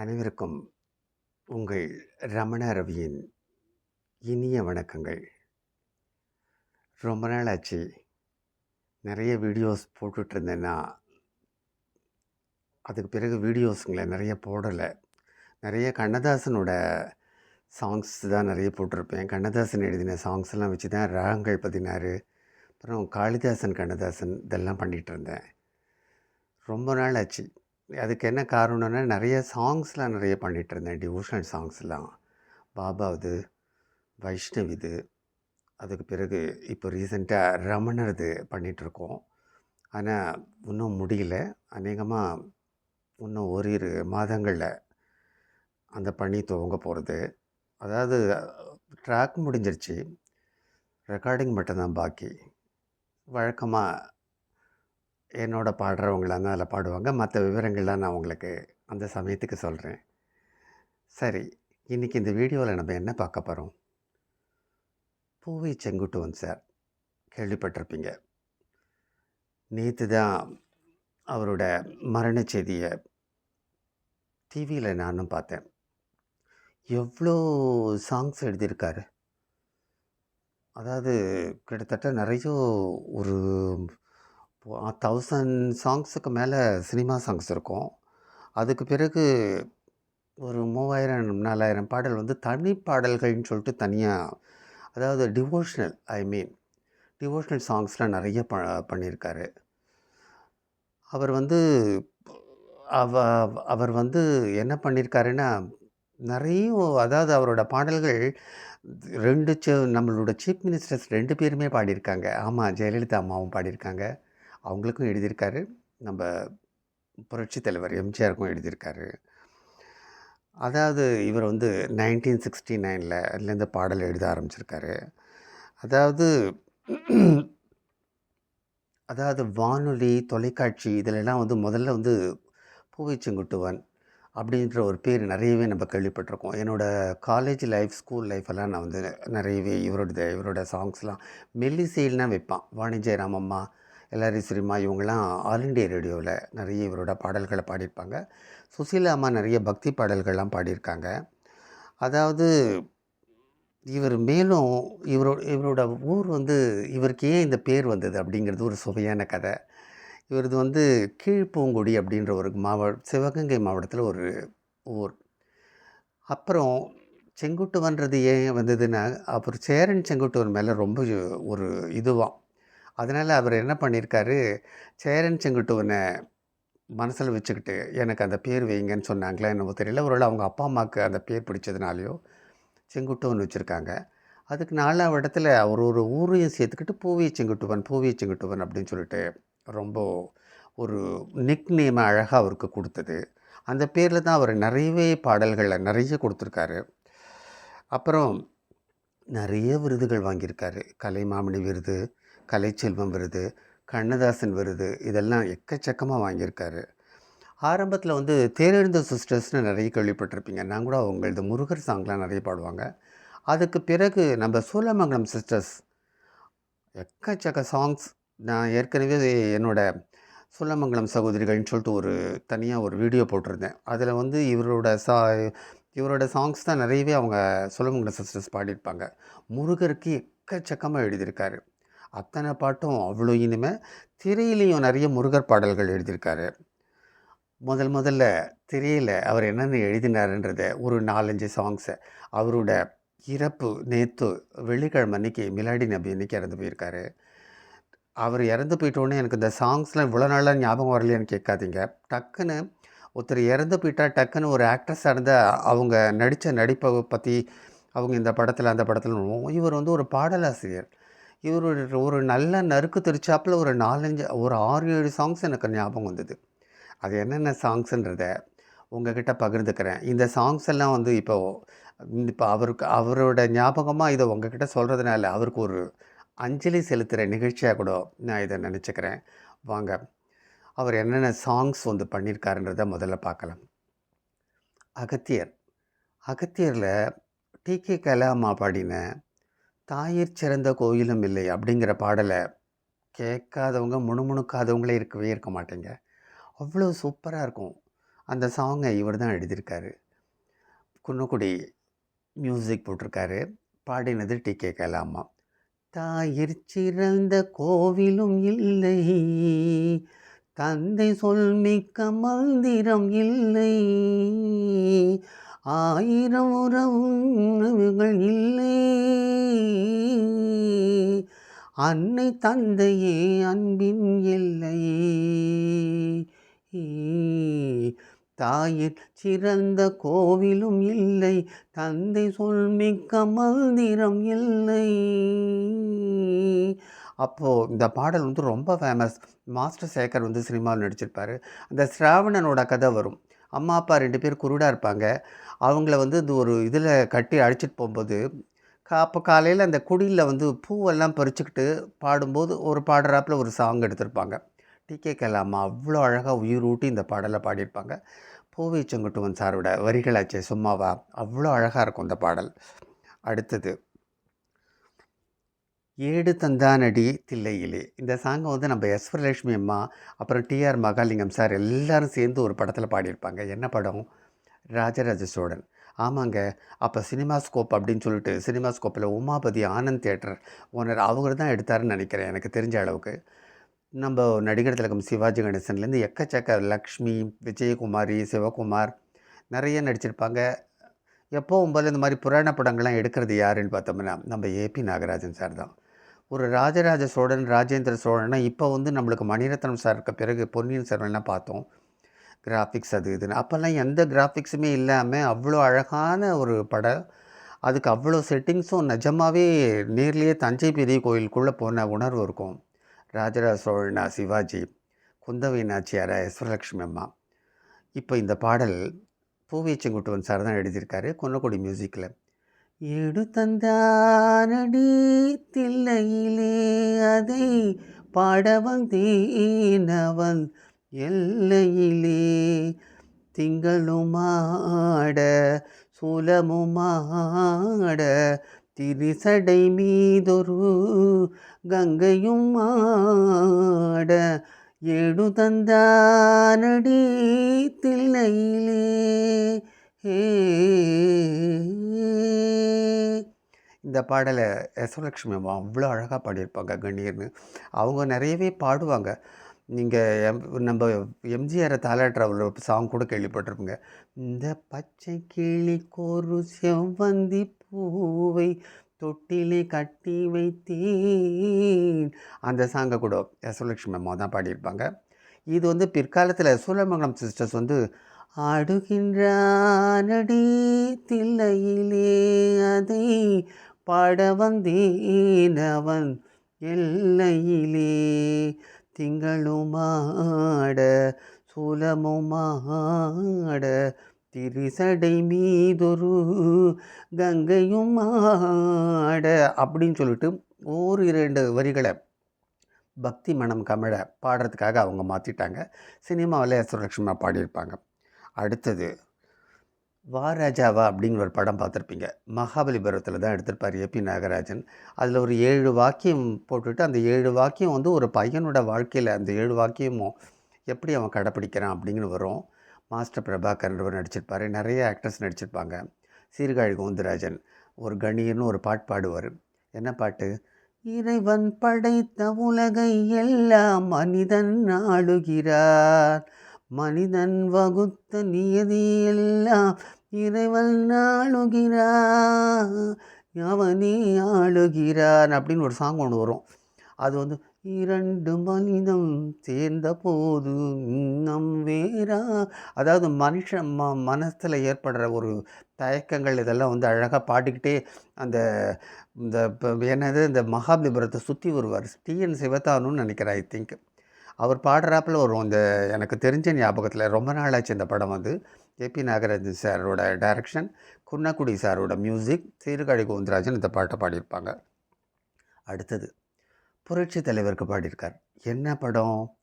அனைவருக்கும் உங்கள் ரமண ரவியின் இனிய வணக்கங்கள். ரொம்ப நாள் ஆச்சு நிறைய வீடியோஸ் போட்டுட்டு இருந்தேன்னா அதுக்கு பிறகு வீடியோஸுங்களை நிறைய போடலை. நிறைய கண்ணதாசனோட சாங்ஸ் தான் நிறைய போட்டிருப்பேன். கண்ணதாசன் எழுதின சாங்ஸ் எல்லாம் வச்சு தான் ராகங்கள் பதினாறு. அப்புறம் காளிதாசன் கண்ணதாசன் இதெல்லாம் பண்ணிகிட்டு இருந்தேன். ரொம்ப நாள் ஆச்சு அதுக்கு என்ன காரணம்னா நிறைய சாங்ஸ்லாம் நிறைய பண்ணிகிட்டு இருந்தேன். டிவோஷனல் சாங்ஸ்லாம். பாபாவுது வைஷ்ணவிது அதுக்கு பிறகு இப்போ ரீசெண்டாக ரமணர்து பண்ணிகிட்ருக்கோம் ஆனால் இன்னும் முடியல. அநேகமாக இன்னும் ஓரிரு மாதங்களில் அந்த பணி துவங்க போகிறது அதாவது ட்ராக் முடிஞ்சிருச்சு. ரெக்கார்டிங் மட்டும்தான் பாக்கி. வழக்கமாக என்னோட பாடுறவங்களாம் தான் அதில் பாடுவாங்க. மற்ற விவரங்கள்லாம் நான் உங்களுக்கு அந்த சமயத்துக்கு சொல்கிறேன் சரி இன்றைக்கி இந்த வீடியோவில் நம்ம என்ன பார்க்க போகிறோம் பூவை செங்குட்டுவன் சார் கேள்விப்பட்டிருப்பீங்க. நேற்று தான் அவரோட மரண செய்தியை டிவியில் நானும் பார்த்தேன். எவ்வளோ சாங்ஸ் எழுதியிருக்காரு. அதாவது கிட்டத்தட்ட நிறைய ஒரு தௌசண்ட் சாங்ஸுக்கு மேலே சினிமா சாங்ஸ் இருக்கும். அதுக்கு பிறகு ஒரு மூவாயிரம் நாலாயிரம் பாடல் வந்து தனி பாடல்கள்னு சொல்லிட்டு தனியாக அதாவது டிவோஷனல் ஐ மீன் டிவோஷ்னல் சாங்ஸ்லாம் நிறைய ப பண்ணியிருக்காரு. அவர் வந்து அவ அவர் வந்து என்ன பண்ணியிருக்காருன்னா நிறைய அதாவது அவரோட பாடல்கள் ரெண்டு நம்மளோட சீஃப் மினிஸ்டர்ஸ் ரெண்டு பேருமே பாடியிருக்காங்க. ஆமாம் ஜெயலலிதா அம்மாவும் பாடியிருக்காங்க. அவங்களுக்கும் எழுதியிருக்காரு. நம்ம புரட்சி தலைவர் எம்ஜிஆருக்கும் எழுதியிருக்காரு. அதாவது இவர் வந்து நைன்டீன் சிக்ஸ்டி நைனில் அதுலேருந்து பாடல் எழுத ஆரம்பிச்சிருக்காரு. அதாவது அதாவது வானொலி தொலைக்காட்சி இதிலெல்லாம் வந்து முதல்ல வந்து பூவை செங்குட்டுவன் அப்படின்ற ஒரு பேர் நிறையவே நம்ம கேள்விப்பட்டிருக்கோம். என்னோடய காலேஜ் லைஃப் ஸ்கூல் லைஃப் எல்லாம் நான் வந்து நிறையவே இவரோட இவரோட சாங்ஸ்லாம் மெல்லிசைல்னால் வைப்பான். வாணிஜெயராமம்மா எல்லாரையும் எல்லாரும் சிரிமா இவங்கெல்லாம் ஆல் இண்டியா ரேடியோவில் நிறைய இவரோட பாடல்களை பாடியிருப்பாங்க. சுசீலா அம்மா நிறைய பக்தி பாடல்கள்லாம் பாடியிருக்காங்க. அதாவது இவர் மேலும் இவரோ இவரோட ஊர் வந்து இவருக்கு ஏன் இந்த பேர் வந்தது அப்படிங்கிறது ஒரு சுவையான கதை. இவரது வந்து கீழ்ப்பூங்குடி அப்படின்ற ஒரு மாவட்ட சிவகங்கை மாவட்டத்தில் ஒரு ஊர். அப்புறம் செங்குட்டுவன்றது ஏன் வந்ததுன்னா அப்புறம் சேரன் செங்குட்டுவன் மேலே ரொம்ப ஒரு இதுவாக அதனால் அவர் என்ன பண்ணியிருக்காரு சேரன் செங்குட்டுவனை மனசில் வச்சுக்கிட்டு எனக்கு அந்த பேர் வைங்கன்னு சொன்னாங்களே? என்னவோ தெரியல. ஒருவேளை அவங்க அப்பா அம்மாவுக்கு அந்த பேர் பிடிச்சதுனாலையோ செங்குட்டுவன் வச்சுருக்காங்க. அதுக்கு நாலாம் இடத்துல அவர் ஒரு ஊரையும் சேர்த்துக்கிட்டு பூவிய செங்குட்டுவன் பூவிய செங்குட்டுவன் அப்படின்னு சொல்லிட்டு ரொம்ப ஒரு நிக் நேமை அழகாக அவருக்கு கொடுத்தது. அந்த பேரில் தான் அவர் நிறையவே பாடல்களை நிறைய கொடுத்துருக்காரு. அப்புறம் நிறைய விருதுகள் வாங்கியிருக்காரு. கலைமாமணி விருது கலைச்செல்வம் விருது கண்ணதாசன் விருது இதெல்லாம் எக்கச்சக்கமாக வாங்கியிருக்காரு. ஆரம்பத்தில் வந்து தேரெழுந்த சிஸ்டர்ஸ்னு நிறைய கேள்விப்பட்டிருப்பீங்க. நான் கூட அவங்களது முருகர் சாங்லாம் நிறைய பாடுவாங்க. அதுக்கு பிறகு நம்ம சூலமங்கலம் சிஸ்டர்ஸ் எக்கச்சக்க சாங்ஸ் நான் ஏற்கனவே என்னோடய சூலமங்கலம் சகோதரிகள்னு சொல்லிட்டு ஒரு தனியாக ஒரு வீடியோ போட்டிருந்தேன். அதில் வந்து இவரோட சா இவரோட சாங்ஸ் தான் நிறையவே அவங்க சூலமங்கலம் சிஸ்டர்ஸ் பாடியிருப்பாங்க. முருகருக்கு எக்கச்சக்கமாக எழுதியிருக்காரு. அத்தனை பாட்டும் அவ்வளோ இனிமே. திரையிலையும் நிறைய முருகர் பாடல்கள் எழுதியிருக்காரு. முதல் முதல்ல திரையில் அவர் என்னென்ன எழுதினாருன்றத ஒரு நாலஞ்சு சாங்ஸை அவரோட இறப்பு நேற்று வெள்ளிக்கிழமை அன்னைக்கு மிலாடி நபி அன்னைக்கு இறந்து போயிருக்காரு. அவர் இறந்து போயிட்டோன்னே எனக்கு இந்த சாங்ஸ்லாம் இவ்வளோ நாளாக ஞாபகம் வரலையான்னு கேட்காதீங்க. டக்குன்னு ஒருத்தர் இறந்து போயிட்டா டக்குன்னு ஒரு ஆக்ட்ரஸாக இருந்தால் அவங்க நடித்த நடிப்பை பற்றி அவங்க இந்த படத்தில் அந்த படத்தில் இவர் வந்து ஒரு பாடலாசிரியர். இவர் ஒரு நல்ல நறுக்கு தெரிச்சாப்பில் ஒரு நாலஞ்சு ஒரு ஆறு ஏழு சாங்ஸ் எனக்கு ஞாபகம் வந்தது. அது என்னென்ன சாங்ஸுன்றத உங்ககிட்ட பகிர்ந்துக்கிறேன். இந்த சாங்ஸ் எல்லாம் வந்து இப்போ இப்போ அவருக்கு அவரோட ஞாபகமாக இதை உங்ககிட்ட சொல்கிறதுனால அவருக்கு ஒரு அஞ்சலி செலுத்துகிற நிகழ்ச்சியாக கூட நான் இதை நினச்சிக்கிறேன். வாங்க அவர் என்னென்ன சாங்ஸ் வந்து பண்ணியிருக்காருன்றத முதல்ல பார்க்கலாம். அகத்தியர். அகத்தியரில் டி கே கலாமா பாடின தாயிற் சிறந்த கோயிலும் இல்லை அப்படிங்கிற பாடலை கேட்காதவங்க முணுமுணுக்காதவங்களே இருக்கவே இருக்க மாட்டேங்க. அவ்வளோ சூப்பராக இருக்கும். அந்த சாங்கை இவர் தான் எழுதியிருக்காரு. குன்னக்குடி மியூசிக் போட்டிருக்காரு. பாடினது டி. கே. கலாமா. தாயிற் சிறந்த கோவிலும் இல்லை. தந்தை சொல்மிக்க மந்திரம் இல்லை. ஆயிரம் உறவுகள் இல்லை. அன்னை தந்தையே அன்பின் எல்லை தாயின் சிறந்த கோவிலும் இல்லை தந்தை சொல்மிக்க மந்திரம் இல்லை. அப்போது இந்த பாடல் வந்து ரொம்ப ஃபேமஸ் மாஸ்டர் சேகர் வந்து சினிமாவில் நடிச்சிருப்பார். அந்த ஸ்ராவணனோட கதை வரும். அம்மா அப்பா ரெண்டு பேர் குருடாக இருப்பாங்க. அவங்கள வந்து இந்த ஒரு இதில் கட்டி அழைச்சிட்டு போகும்போது அப்போ காலையில் அந்த குடியில் வந்து பூவெல்லாம் பறிச்சுக்கிட்டு பாடும்போது ஒரு பாடுறாப்பில் ஒரு சாங் எடுத்திருப்பாங்க. டிகே கலாமா அவ்வளோ அழகாக உயிர் ஊட்டி இந்த பாடலை பாடியிருப்பாங்க. பூவை செங்குட்டுவன் சாரோட வரிகளாச்சே சும்மாவா? அவ்வளோ அழகாக இருக்கும் இந்த பாடல். அடுத்தது ஏடு தந்தானடி தில்லையிலே. இந்த சாங்கை வந்து நம்ம எஸ் அம்மா அப்புறம் டிஆர் மகாலிங்கம் சார் எல்லாரும் சேர்ந்து ஒரு படத்தில் பாடியிருப்பாங்க. என்ன படம்? ராஜராஜ சோழன். ஆமாங்க. அப்போ சினிமா ஸ்கோப் அப்படின்னு சொல்லிட்டு சினிமா ஸ்கோப்பில் உமாபதி ஆனந்த் தியேட்டர் ஓனர் அவர் தான் எடுத்தாருன்னு நினைக்கிறேன் எனக்கு தெரிஞ்ச அளவுக்கு. நம்ம நடிகர் திலகம் சிவாஜி கணேசன்லேருந்து எக்கச்சக்க லக்ஷ்மி விஜயகுமாரி சிவகுமார் நிறைய நடிச்சிருப்பாங்க. எப்போவும் போல இந்த மாதிரி புராண படங்கள்லாம் எடுக்கிறது யாருன்னு பார்த்தோம்னா நம்ம ஏபி நாகராஜன் சார் தான். ஒரு ராஜராஜ சோழன் ராஜேந்திர சோழன்னா இப்போ வந்து நம்மளுக்கு மணிரத்னம் சார் இருக்க பிறகு பொன்னியின் செல்வன்லாம் பார்த்தோம். கிராஃபிக்ஸ் அது இதுன்னு. அப்போல்லாம் எந்த கிராஃபிக்ஸுமே இல்லாமல் அவ்வளோ அழகான ஒரு படம். அதுக்கு அவ்வளோ செட்டிங்ஸும் நிஜமாகவே நேர்லேயே தஞ்சை பெரிய கோயிலுக்குள்ளே போன உணர்வு இருக்கும். ராஜராஜ சோழனா சிவாஜி குந்தவை நாச்சியாரா எஸ்வரலட்சுமி அம்மா. இப்போ இந்த பாடல் பூவி செங்குட்டுவன் சார் தான் எழுதியிருக்காரு கொன்னக்குடி மியூசிக்கில் ஏடு தில்லையிலே அதை பாடவன் தீனவன் எல்லையிலே திங்களுமாட சூலமுமாட திரிசடை மீதொரு கங்கையும் ஆட ஏடு தந்தானடி தில்லையிலே. ஹே. இந்த பாடலை யசலட்சுமி அம்மா அவ்வளோ அழகாக பாடியிருப்பாங்க கண்ணீர்னு. அவங்க நிறையவே பாடுவாங்க. நீங்கள் எம் நம்ம எம்ஜிஆரை தாலாட்டுற ஒரு சாங் கூட கேள்விப்பட்டிருப்பீங்க. இந்த பச்சை கிளி கோரு செவ்வந்தி பூவை தொட்டிலே கட்டி வைத்தேன். அந்த சாங்கை கூட யசலட்சுமி அம்மா தான் பாடியிருப்பாங்க. இது வந்து பிற்காலத்தில் சூலமங்கலம் சிஸ்டர்ஸ் வந்து ஆடுகின்றானடி தில்லையிலே அதை பாட வந்தேன் அவன் எல்லையிலே. திங்களுமாட சூலமுமாட திரிசடை மீதொரு கங்கையும் ஆட அப்படின்னு சொல்லிட்டு ஒரு இரண்டு வரிகளை பக்தி மனம் கமழ பாடுறதுக்காக அவங்க மாற்றிட்டாங்க சினிமாவில் சுரலட்சுமா பாடியிருப்பாங்க. அடுத்தது வா ராஜாவா அப்படின்னு ஒரு படம் பார்த்துருப்பீங்க. மகாபலிபுரத்தில் தான் எடுத்திருப்பார் ஏபி நாகராஜன். அதில் ஒரு ஏழு வாக்கியம் போட்டுட்டு அந்த ஏழு வாக்கியம் வந்து ஒரு பையனோட வாழ்க்கையில் அந்த ஏழு வாக்கியமும் எப்படி அவன் கடைப்பிடிக்கிறான் அப்படின்னு வரும். மாஸ்டர் பிரபாகர்ன்றவர் நடிச்சிருப்பார். நிறைய ஆக்டர்ஸ் நடிச்சிருப்பாங்க. சீர்காழி கோந்தராஜன் ஒரு கணியர்னு ஒரு பாட்டு பாடுவார். என்ன பாட்டு? இறைவன் படைத்த உலகை எல்லாம் மனிதன் ஆளுகிறார் மனிதன் வகுத்த நியதி எல்லாம் இறைவன் ஆளுகிறான் அவனே ஆளுகிறான் அப்படின்னு ஒரு சாங் ஒன்று வரும். அது வந்து இரண்டு மனிதம் சேர்ந்த போது நம் வேறா. அதாவது மனுஷன் ம மனசில் ஏற்படுற ஒரு தயக்கங்கள் இதெல்லாம் வந்து அழகாக பாடிக்கிட்டே அந்த இந்த இப்போ என்னது இந்த மகாபலிபுரத்தை சுற்றி வருவார் டிஎன் சிவத்தானுன்னு நினைக்கிறேன் ஐ திங்க் அவர் பாடுறாப்பில் வரும் இந்த எனக்கு தெரிஞ்ச ஞாபகத்தில் ரொம்ப நாளாச்சு இந்த படம் வந்து. ஏபி நாகராஜன் சாரோட டைரக்ஷன் குன்னக்குடி சாரோட மியூசிக் சீர்காழி கோவிந்தராஜன் இந்த பாட்டை பாடியிருப்பாங்க. அடுத்தது புரட்சி தலைவருக்கு பாடியிருக்கார். என்ன படம்?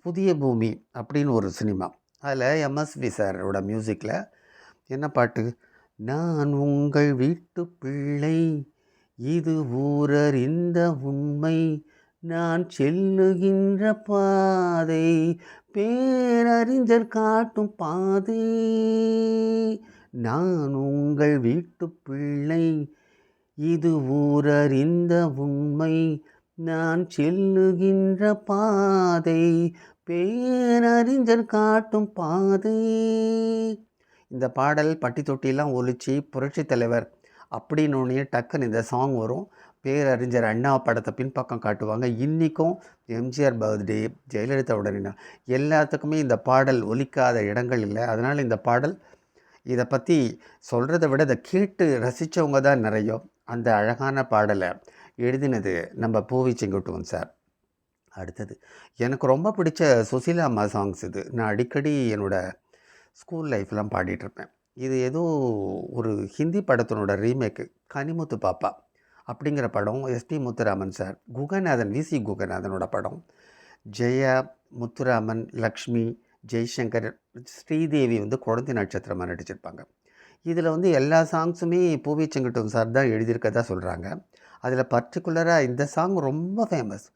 புதிய பூமி அப்படின்னு ஒரு சினிமா. அதில் எம்எஸ்வி சாரோட மியூசிக்கில் என்ன பாட்டு? நான் உங்கள் வீட்டு பிள்ளை இது ஊரறிந்த உண்மை நான் செல்லுகின்ற பாதை பேரறிஞர் காட்டும் பாதை. நான் உங்கள் வீட்டு பிள்ளை இது ஊரறிந்த உண்மை. நான் செல்லுகின்ற பாதை பேரறிஞர் காட்டும் பாதை. இந்த பாடல் பட்டி தொட்டிலாம் ஒழிச்சு புரட்சித் தலைவர் அப்படின்னு டக்குன்னு இந்த சாங் வரும். பேரறிஞர் அண்ணா படத்தை பின்பக்கம் காட்டுவாங்க. இன்றைக்கும் எம்ஜிஆர் பர்த்டே ஜெயலலிதாவோட எல்லாத்துக்குமே இந்த பாடல் ஒலிக்காத இடங்கள் இல்லை. அதனால் இந்த பாடல் இதை பற்றி சொல்கிறத விட இதை கேட்டு ரசித்தவங்க தான் நிறைய. அந்த அழகான பாடலை எழுதினது நம்ம பூவி செங்குட்டுவன் சார். அடுத்தது எனக்கு ரொம்ப பிடிச்ச சுசீலா அம்மா சாங்ஸ் இது. நான் அடிக்கடி என்னோடய ஸ்கூல் லைஃப்லாம் பாடிட்டுருப்பேன் இது ஏதோ ஒரு ஹிந்தி படத்தினோட ரீமேக்கு கனிமுத்து பாப்பா. அப்படிங்கிற படம் S P Muthuraman sir. Guhanathan V C குகநாதனோட படம். ஜெயா முத்துராமன் லக்ஷ்மி ஜெய்சங்கர் ஸ்ரீதேவி வந்து குழந்தை நட்சத்திரமாக நடிச்சிருப்பாங்க. இதில் வந்து எல்லா சாங்ஸுமே பூவி சார் தான் எழுதியிருக்கதா சொல்கிறாங்க அதில் பர்டிகுலராக இந்த சாங் ரொம்ப ஃபேமஸ்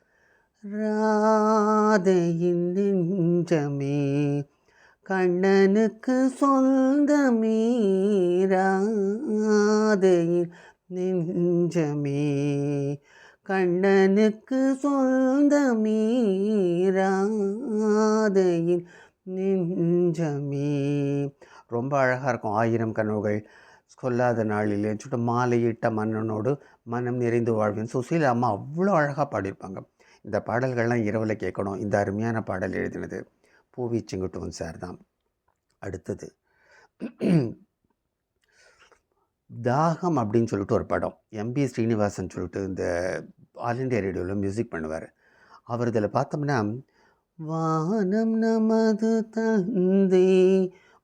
ராதையின் நெஞ்சமே கண்ணனுக்கு சொந்தமே ராதையின் நெஞ்சமே. கண்ணனுக்கு சொந்தமே. ராதையின் நெஞ்சமே. ரொம்ப அழகாக இருக்கும். ஆயிரம் கனவுகள் சொல்லாத நாளிலே. சொல்லிட்டு மாலையிட்ட மன்னனோடு மனம் நிறைந்து வாழ்வேன். சுசீலா அம்மா அவ்வளோ அழகாக பாடியிருப்பாங்க. இந்த பாடல்கள்லாம் இரவில் கேட்கணும். இந்த அருமையான பாடல் எழுதினது பூவி செங்குட்டுவன் சார் தான். அடுத்தது தாகம் அப்படின்னு சொல்லிட்டு ஒரு படம். எம்பி ஸ்ரீனிவாசன் சொல்லிட்டு இந்த ஆல் இண்டியா ரேடியோவில் மியூசிக் பண்ணுவார். அவர் இதில் பார்த்தோம்னா வானம் நமது தந்தை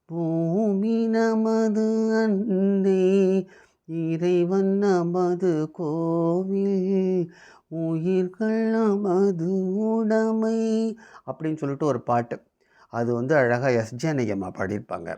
பூமி நமது அன்பே இறைவன் நமது கோவில் உயிர்கள் நமது உடைமை அப்படின்னு சொல்லிட்டு ஒரு பாட்டு. அது வந்து அழகாக எஸ். ஜானகியம்மா பாடியிருப்பாங்க.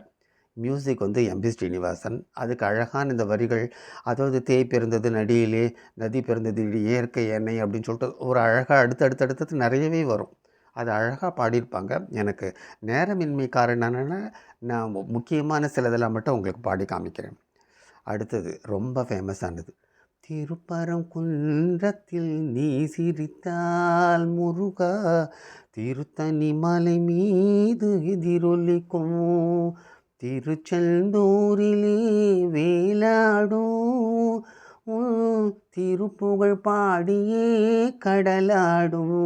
மியூசிக் வந்து எம்பி ஸ்ரீனிவாசன். அதுக்கு அழகான இந்த வரிகள் அதாவது தேய் பிறந்தது நடியிலே நதி பிறந்தது இயற்கை எண்ணெய் அப்படின்னு சொல்லிட்டு ஒரு அழகாக அடுத்து அடுத்து அடுத்தது நிறையவே வரும். அது அழகாக பாடியிருப்பாங்க. எனக்கு நேரமின்மை காரணம்னா நான் முக்கியமான சிலதெல்லாம் மட்டும் உங்களுக்கு பாடி காமிக்கிறேன். அடுத்தது ரொம்ப ஃபேமஸானது திருப்பரங்குன்றத்தில் நீ சிரித்தால் முருகா திருத்தணி மலை மீது எதிரொலிக்கும் திருச்செந்தூரிலே வேலாடும். திருப்புகழ் பாடியே கடலாடும்.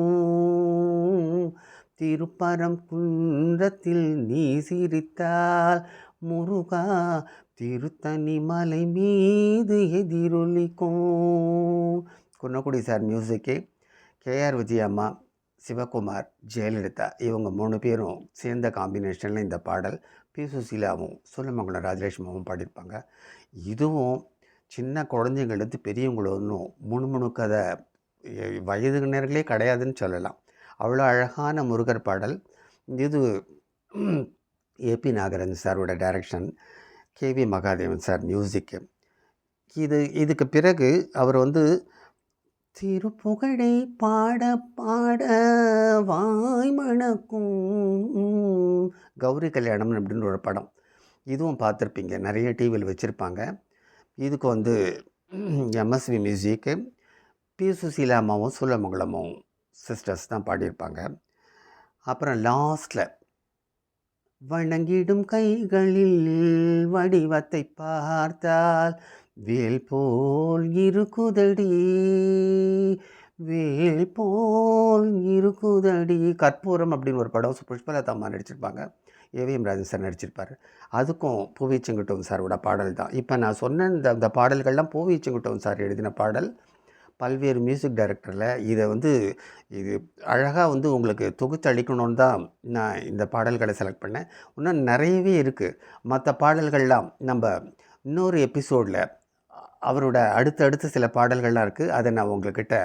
திருப்பரம் குன்றத்தில் நீ சிரித்தால் முருகா திருத்தனி மலை மீது எதிரொலிக்கும். குன்னக்குடி சார் மியூசிக்கு கேஆர் விஜயம்மா சிவகுமார் ஜெயலலிதா இவங்க மூணு பேரும் சேர்ந்த காம்பினேஷனில் இந்த பாடல் பி சுசீலாவும் சோழமங்கலம் ராஜலட்சுமாவும் பாடியிருப்பாங்க. இதுவும் சின்ன குழந்தைங்கள்லேருந்து பெரியவங்களும் முணுமுணுக்காத எ- வயதினர்களே கிடையாதுன்னு சொல்லலாம். அவ்வளோ அழகான முருகர் பாடல். இது ஏபி நாகராஜன் சாரோட direction K V Mahadevan sir மியூசிக்கு இது இதுக்கு பிறகு அவர் வந்து திருப்புகழை பாட பாட வாய் மணக்கும். கௌரி கல்யாணம் அப்படின்னு ஒரு படம். இதுவும் பார்த்துருப்பீங்க. நிறைய டிவியில் வச்சுருப்பாங்க. இதுக்கு வந்து எம்எஸ்வி மியூசிக்கு பி சுசீலா அம்மாவும் சிஸ்டர்ஸ் தான் பாடியிருப்பாங்க. அப்புறம் லாஸ்டில் வணங்கிடும் கைகளில் வடிவத்தை பார்த்தால் வேல் போல் இருக்குதடி வேல் போல் இருக்குதடி கற்பூரம் அப்படின்னு ஒரு படம் சு- புஷ்பலதா அம்மா நடிச்சிருப்பாங்க. ஏவிஎம் ராஜன் சார் நடிச்சிருப்பார். அதுக்கும் பூவி செங்குட்டவன் சாரோட பாடல் தான். இப்போ நான் சொன்ன இந்த அந்த பாடல்கள்லாம் பூவி செங்குட்டவன் சார் எழுதின பாடல். பல்வேறு மியூசிக் டைரக்டரில் இதை வந்து இது அழகாக வந்து உங்களுக்கு தொகுத்து அளிக்கணும்னு தான் நான் இந்த பாடல்களை செலக்ட் பண்ணேன். இன்னும் நிறையவே இருக்குது மற்ற பாடல்கள்லாம் நம்ம இன்னொரு எபிசோடில் அவரோட அடுத்தடுத்து சில பாடல்கள்லாம் இருக்குது அதை நான் உங்கள்கிட்ட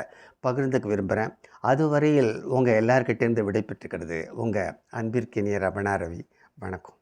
பகிர்ந்துக்க விரும்புகிறேன் அதுவரையில் உங்கள் எல்லார்கிட்டேருந்து விடை பெற்றுக்கிறது உங்கள் அன்பிற்கினிய ரமணா ரவி. வணக்கம்.